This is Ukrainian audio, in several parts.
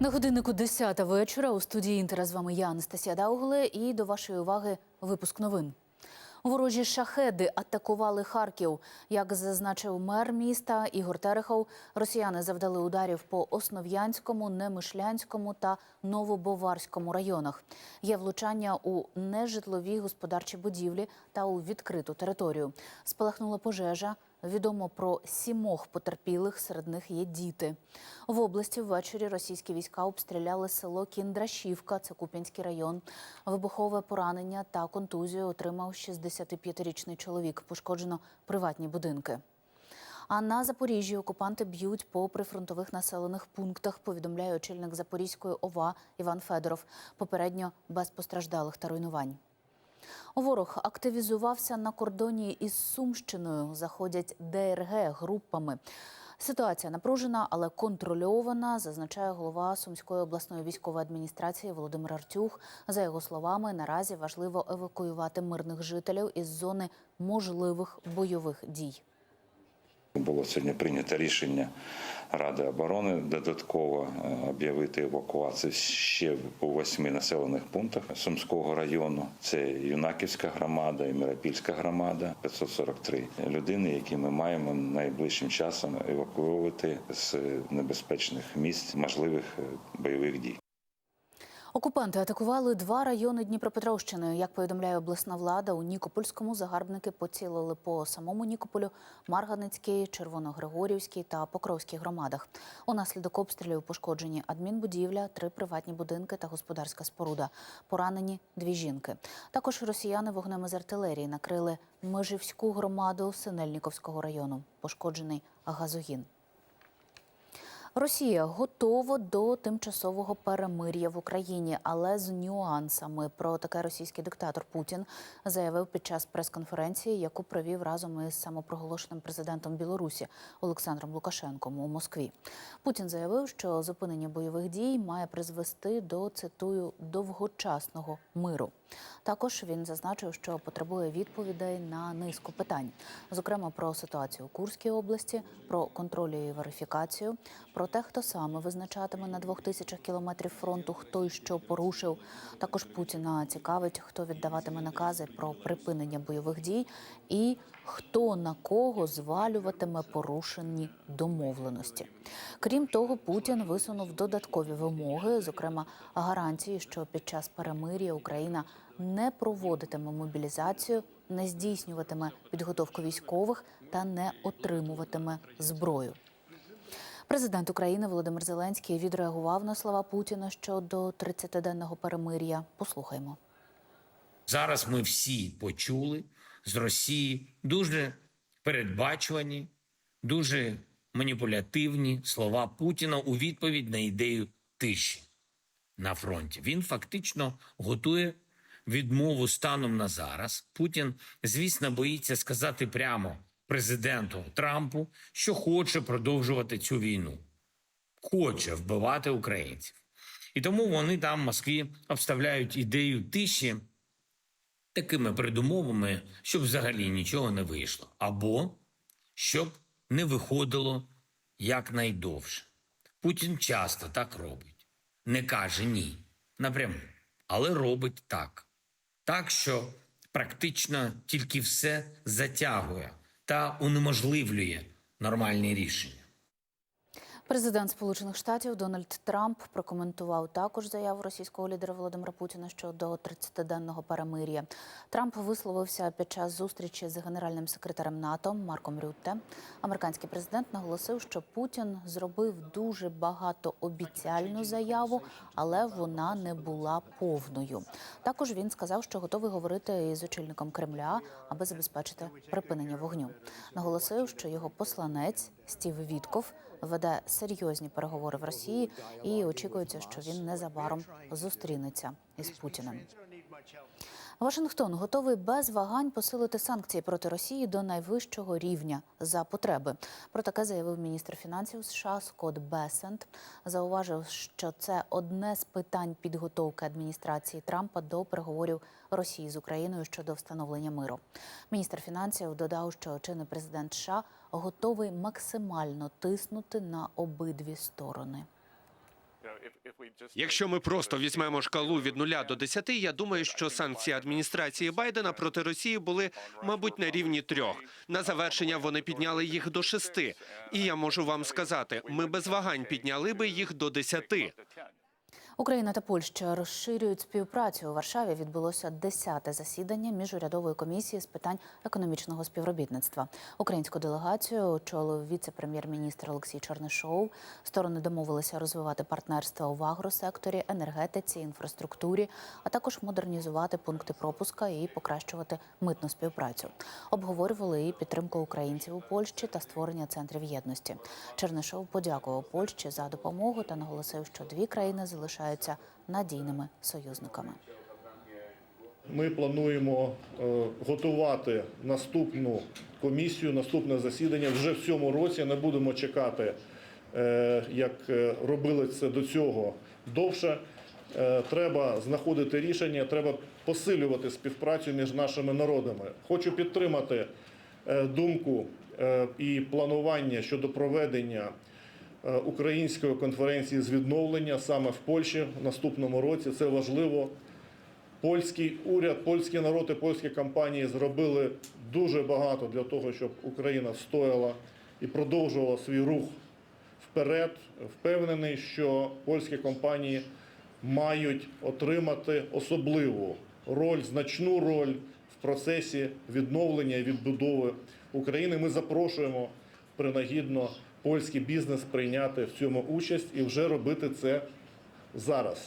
На годиннику 10 вечора у студії Інтера з вами я, Анастасія Даугле, і до вашої уваги випуск новин. Ворожі шахеди атакували Харків. Як зазначив мер міста Ігор Терехов, росіяни завдали ударів по Основ'янському, Немишлянському та Новобоварському районах. Є влучання у нежитлові господарчі будівлі та у відкриту територію. Спалахнула пожежа. Відомо про сімох потерпілих, серед них є діти. В області ввечері російські війська обстріляли село Кіндрашівка, це Куп'янський район. Вибухове поранення та контузію отримав 65-річний чоловік. Пошкоджено приватні будинки. А на Запоріжжі окупанти б'ють по прифронтових населених пунктах, повідомляє очільник Запорізької ОВА Іван Федоров. Попередньо без постраждалих та руйнувань. Ворог активізувався на кордоні із Сумщиною. Заходять ДРГ групами. Ситуація напружена, але контрольована, зазначає голова Сумської обласної військової адміністрації Володимир Артюх. За його словами, наразі важливо евакуювати мирних жителів із зони можливих бойових дій. Було сьогодні прийнято рішення Ради оборони додатково е, об'явити евакуацію ще у восьми населених пунктах Сумського району. Це Юнаківська громада і Миропільська громада. 543 людини, які ми маємо найближчим часом евакуювати з небезпечних місць можливих е, бойових дій. Окупанти атакували два райони Дніпропетровщини. Як повідомляє обласна влада, у Нікопольському загарбники поцілили по самому Нікополю, Марганицькій, Червоногригорівській та Покровській громадах. Унаслідок обстрілів пошкоджені адмінбудівля, три приватні будинки та господарська споруда. Поранені дві жінки. Також росіяни вогнем із артилерії накрили Межівську громаду Синельніковського району. Пошкоджений газогін. Росія готова до тимчасового перемир'я в Україні, але з нюансами. Про таке російський диктатор Путін заявив під час прес-конференції, яку провів разом із самопроголошеним президентом Білорусі Олександром Лукашенком у Москві. Путін заявив, що зупинення бойових дій має призвести до цитую довгочасного миру. Також він зазначив, що потребує відповідей на низку питань, зокрема про ситуацію у Курській області, про контроль і верифікацію, про те, хто саме визначатиме на двох тисячах кілометрів фронту, хто і що порушив. Також Путіна цікавить, хто віддаватиме накази про припинення бойових дій і хто на кого звалюватиме порушені домовленості. Крім того, Путін висунув додаткові вимоги, зокрема гарантії, що під час перемир'я Україна не проводитиме мобілізацію, не здійснюватиме підготовку військових та не отримуватиме зброю. Президент України Володимир Зеленський відреагував на слова Путіна щодо 30-денного перемир'я. Послухаймо. Зараз ми всі почули з Росії дуже передбачувані, дуже маніпулятивні слова Путіна у відповідь на ідею тиші на фронті. Він фактично готує відмову станом на зараз. Путін, звісно, боїться сказати прямо президенту Трампу, що хоче продовжувати цю війну, хоче вбивати українців. І тому вони там в Москві обставляють ідею тиші такими передумовами, щоб взагалі нічого не вийшло, або щоб не виходило якнайдовше. Путін часто так робить, не каже ні напряму, але робить так. Так, що практично тільки все затягує та унеможливлює нормальні рішення. Президент Сполучених Штатів Дональд Трамп прокоментував також заяву російського лідера Володимира Путіна щодо 30-денного перемир'я. Трамп висловився під час зустрічі з генеральним секретарем НАТО Марком Рютте. Американський президент наголосив, що Путін зробив дуже багатообіцяльну заяву, але вона не була повною. Також він сказав, що готовий говорити із очільником Кремля, аби забезпечити припинення вогню. Наголосив, що його посланець Стів Вітков веде серйозні переговори в Росії, і очікується, що він незабаром зустрінеться із Путіним. Вашингтон готовий без вагань посилити санкції проти Росії до найвищого рівня за потреби. Про таке заявив міністр фінансів США Скотт Бесент. Зауважив, що це одне з питань підготовки адміністрації Трампа до переговорів Росії з Україною щодо встановлення миру. Міністр фінансів додав, що чинний президент США готовий максимально тиснути на обидві сторони. Якщо ми просто візьмемо шкалу від 0 до 10, я думаю, що санкції адміністрації Байдена проти Росії були, мабуть, на рівні трьох. На завершення вони підняли їх до шести. І я можу вам сказати, ми без вагань підняли би їх до десяти. Україна та Польща розширюють співпрацю. У Варшаві відбулося 10-те засідання міжурядової комісії з питань економічного співробітництва. Українську делегацію очолив віце-прем'єр-міністр Олексій Чорнишов. Сторони домовилися розвивати партнерство в агросекторі, енергетиці, інфраструктурі, а також модернізувати пункти пропуска і покращувати митну співпрацю. Обговорювали і підтримку українців у Польщі та створення центрів єдності. Чернишов подякував Польщі за допомогу та наголосив, що дві країни залишаються надійними союзниками. Ми плануємо е, готувати наступну комісію, наступне засідання вже в цьому році. Не будемо чекати, е, як е, робили це до цього довше. Треба знаходити рішення, треба посилювати співпрацю між нашими народами. Хочу підтримати думку і планування щодо проведення української конференції з відновлення саме в Польщі в наступному році. Це важливо. Польський уряд, польський народ і польські компанії зробили дуже багато для того, щоб Україна стояла і продовжувала свій рух вперед. Впевнений, що польські компанії мають отримати особливу роль, значну роль в процесі відновлення і відбудови України. Ми запрошуємо принагідно польський бізнес прийняти в цьому участь і вже робити це зараз.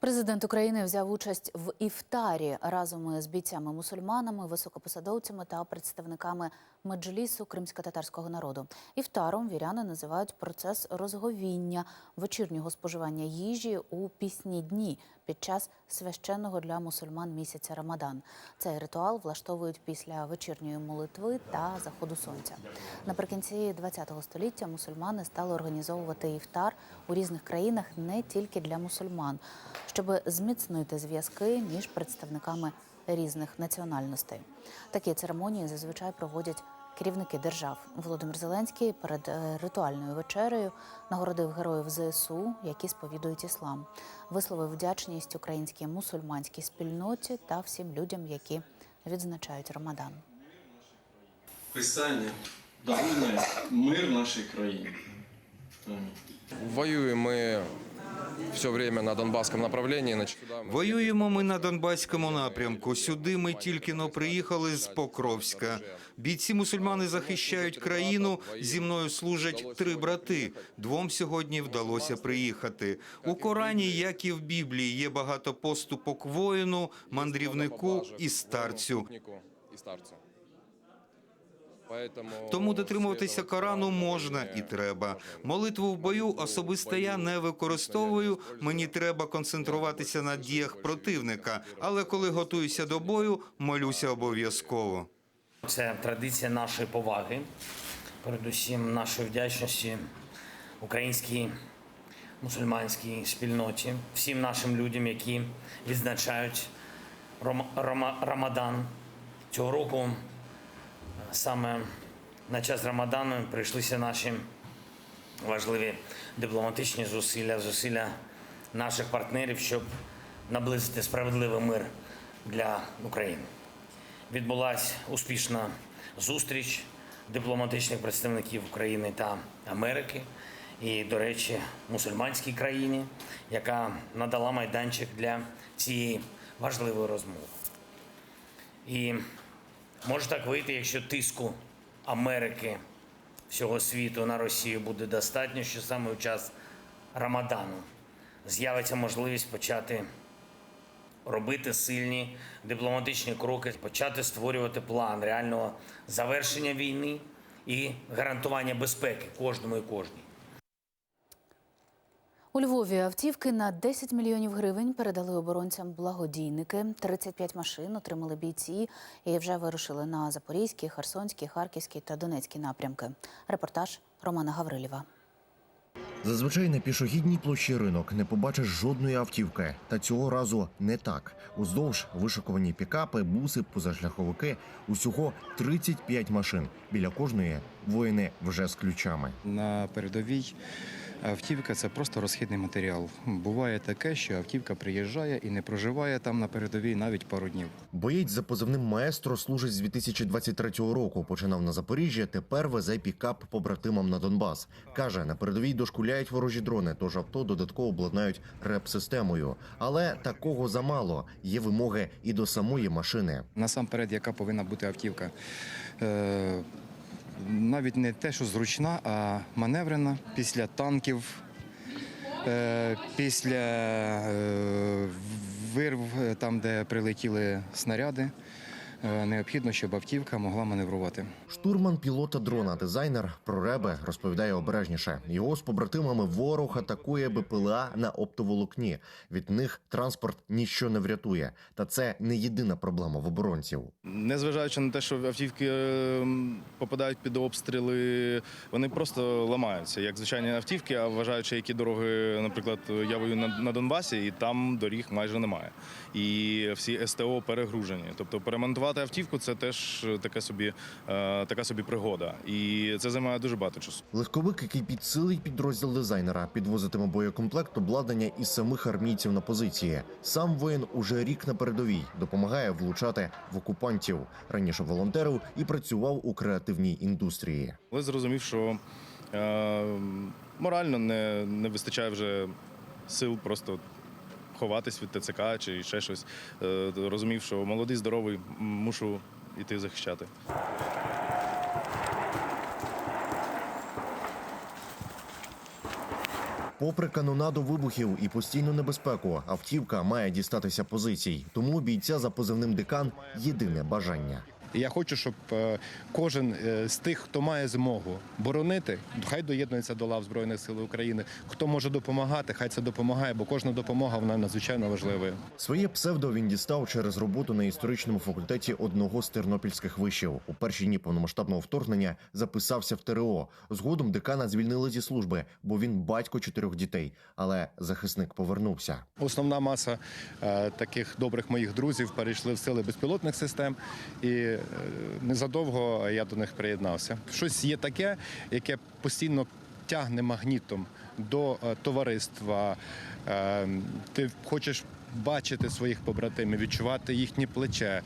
Президент України взяв участь в іфтарі разом з бійцями-мусульманами, високопосадовцями та представниками меджлісу кримсько-татарського народу. Іфтаром віряни називають процес розговіння вечірнього споживання їжі у пісні дні під час священного для мусульман місяця Рамадан. Цей ритуал влаштовують після вечірньої молитви та заходу сонця. Наприкінці ХХ століття мусульмани стали організовувати іфтар у різних країнах не тільки для мусульман, щоб зміцнити зв'язки між представниками різних національностей. Такі церемонії зазвичай проводять керівники держав. Володимир Зеленський перед е, ритуальною вечерею нагородив героїв ЗСУ, які сповідують іслам, висловив вдячність українській мусульманській спільноті та всім людям, які відзначають Рамадан. Писання дарує мир нашій країні. Воюем мы все время на Донбасском направлении. Воюємо ми на Донбаському напрямку. Сюди ми тільки но приїхали з Покровська. Бійці мусульмани захищають країну. Зі мною служать три брати. Двом сьогодні вдалося приїхати. У Корані, як і в Біблії, є багато поступок воїну, мандрівнику і старцю. Тому дотримуватися Корану можна і треба. Молитву в бою особисто я не використовую. Мені треба концентруватися на діях противника. Але коли готуюся до бою, молюся обов'язково. Це традиція нашої поваги, передусім нашої вдячності українській мусульманській спільноті, всім нашим людям, які відзначають Рамадан. Цього року саме на час Рамадану прийшлися наші важливі дипломатичні зусилля, зусилля наших партнерів, щоб наблизити справедливий мир для України. Відбулася успішна зустріч дипломатичних представників України та Америки і, до речі, мусульманській країні, яка надала майданчик для цієї важливої розмови. І може так вийти, якщо тиску Америки всього світу на Росію буде достатньо, що саме у час Рамадану з'явиться можливість почати робити сильні дипломатичні кроки, почати створювати план реального завершення війни і гарантування безпеки кожному і кожній. У Львові автівки на 10 мільйонів гривень передали оборонцям благодійники. 35 машин отримали бійці і вже вирушили на Запорізький, Херсонський, Харківський та Донецький напрямки. Репортаж Романа Гаврилєва. Зазвичай на пішохідній площі ринок не побачиш жодної автівки. Та цього разу не так. Уздовж вишиковані пікапи, буси, позашляховики. Усього 35 машин. Біля кожної воїни вже з ключами. на передовій Автівка це просто розхідний матеріал. Буває таке, що автівка приїжджає і не проживає там на передовій навіть пару днів. Боєць за позивним маестро служить з 2023 року. Починав на Запоріжжя. Тепер везе пікап побратимам на Донбас. каже, на передовій дошкуляють ворожі дрони, тож авто додатково обладнають реп-системою. Але такого замало. Є вимоги і до самої машини. Насамперед, яка повинна бути автівка? Е, навіть не те, що зручна, а маневрена після танків, е, після е, вирв, е, там, де прилетіли снаряди. Е, необхідно, щоб автівка могла маневрувати. Штурман пілота дрона, дизайнер про реби розповідає обережніше. Його з побратимами ворог атакує БПЛА на оптоволокні. Від них транспорт ніщо не врятує. Та це не єдина проблема в оборонців. Незважаючи на те, що автівки е, попадають під обстріли, вони просто ламаються, як звичайні автівки, а вважаючи, які дороги, наприклад, я воюю на Донбасі, і там доріг майже немає. І всі СТО перегружені. Тобто перемонтувати автівку це теж таке собі, е, така собі пригода. І це займає дуже багато часу. Легковик, який підсилить підрозділ дизайнера, підвозитиме боєкомплект, обладнання із самих армійців на позиції. Сам воїн уже рік на передовій допомагає влучати в окупантів. Раніше волонтерив і працював у креативній індустрії. Але зрозумів, що е, морально не, не вистачає вже сил просто ховатись від ТЦК чи ще щось. Е, розумів, що молодий, здоровий, мушу йти захищати. Попри канонаду вибухів і постійну небезпеку, автівка має дістатися позицій. Тому бійця за позивним декан єдине бажання. І я хочу, щоб е, кожен е, з тих, хто має змогу боронити, хай доєднується до лав Збройних сил України. Хто може допомагати, хай це допомагає, бо кожна допомога вона надзвичайно важлива. Своє псевдо він дістав через роботу на історичному факультеті одного з тернопільських вишів. У перші дні повномасштабного вторгнення записався в ТРО. Згодом декана звільнили зі служби, бо він батько чотирьох дітей. Але захисник повернувся. Основна маса е, таких добрих моїх друзів перейшли в сили безпілотних систем, і незадовго я до них приєднався. Щось є таке, яке постійно тягне магнітом до е, товариства. Е, ти хочеш бачити своїх побратимів, відчувати їхнє плече.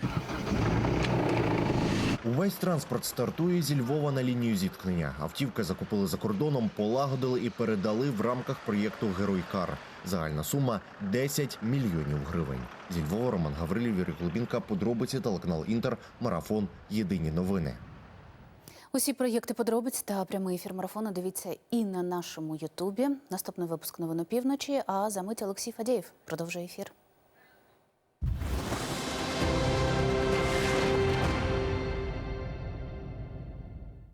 Увесь транспорт стартує зі Львова на лінію зіткнення. Автівки закупили за кордоном, полагодили і передали в рамках проєкту Геройкар. Загальна сума 10 мільйонів гривень. Зі Львова Роман Гаврилів, Юрій Глубінка, подробиці телеканал Інтер, марафон. Єдині новини. Усі проєкти подробиць та прямий ефір марафону дивіться і на нашому Ютубі. Наступний випуск новин опівночі. А за мить Олексій Фадєєв продовжує ефір.